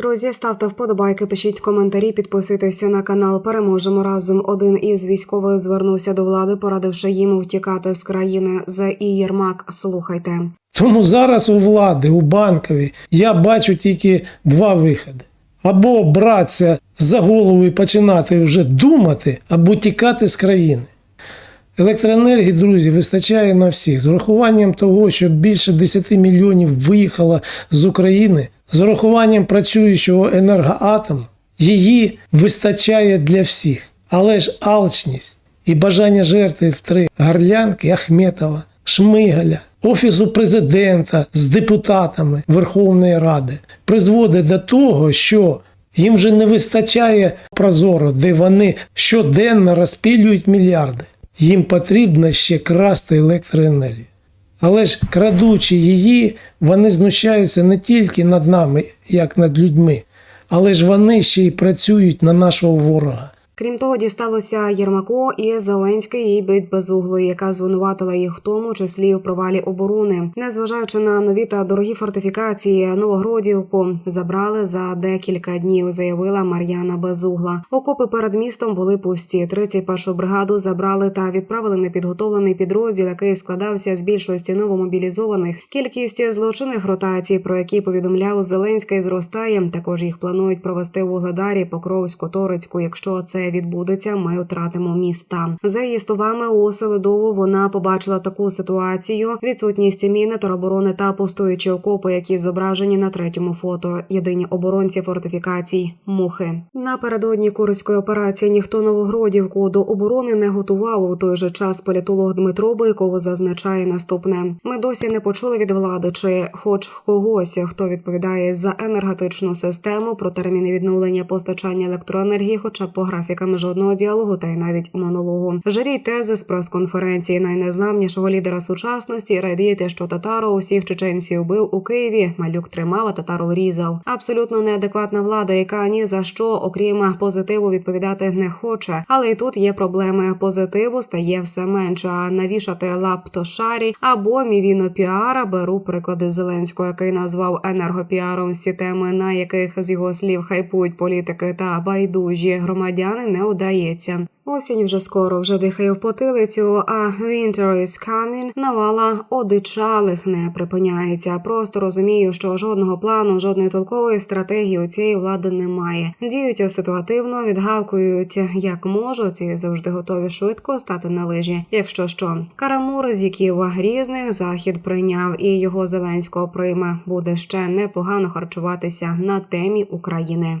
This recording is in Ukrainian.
Друзі, ставте вподобайки, пишіть коментарі, підписуйтеся на канал. Переможемо разом. Один із військових звернувся до влади, порадивши їм втікати з країни. За Єрмак. Слухайте. Тому зараз у влади, у банкові, я бачу тільки два виходи: або братися за голову і починати вже думати, або тікати з країни. Електроенергії, друзі, вистачає на всіх. З урахуванням того, що більше 10 мільйонів виїхало з України, з урахуванням працюючого енергоатому, її вистачає для всіх. Але ж алчність і бажання жертви три горлянки Ахметова, Шмигаля, Офісу президента з депутатами Верховної Ради призводить до того, що їм вже не вистачає прозоро, де вони щоденно розпілюють мільярди. Їм потрібно ще красти електроенергію. Але ж крадучи її, вони знущаються не тільки над нами, як над людьми, але ж вони ще й працюють на нашого ворога. Крім того, дісталося Єрмаку і Зеленський і бить безуглої, яка звинуватила їх в тому числі в провалі оборони, незважаючи на нові та дорогі фортифікації, Новогродівку забрали за декілька днів. Заявила Мар'яна Безугла. Окопи перед містом були пусті. 31-шу бригаду забрали та відправили непідготовлений підрозділ, який складався з більшості новомобілізованих. Кількість злочинних ротацій, про які повідомляв Зеленський, зростає. Також їх планують провести в Вугледарі, Покровську, Торецьку. Якщо це відбудеться, ми втратимо міста. За її словами, у Селидову вона побачила таку ситуацію: відсутність міни, тероборони та пустуючі окопи, які зображені на третьому фото. Єдині оборонці фортифікацій мухи. Напередодні Курської операції ніхто Новогродівку до оборони не готував. У той же час політолог Дмитро Бойков зазначає наступне: ми досі не почули від влади, чи хоч когось, хто відповідає за енергетичну систему про терміни відновлення постачання електроенергії, хоча б по графікам жодного діалогу та й навіть монологу. Жарій тези з прес-конференції найнезламнішого лідера сучасності радієте, що татаро усіх чеченців бив у Києві. Малюк тримав, а татаро різав. Абсолютно неадекватна влада, яка ні за що, окрім позитиву, відповідати не хоче. Але і тут є проблеми. Позитиву стає все менше. А навішати лаптошарі або мівіно піара беру приклади Зеленського, який назвав енергопіаром всі теми, на яких з його слів хайпують політики та байдужі громадяни, не удається. Осінь вже скоро вже дихає в потилицю, а winter is coming навала одичалих не припиняється. Просто розумію, що жодного плану, жодної толкової стратегії у цієї влади немає. Діють ситуативно, відгавкують як можуть і завжди готові швидко стати на лижі. Якщо що, Карамур з яків різних захід прийняв і його зеленського прийме буде ще непогано харчуватися на темі України.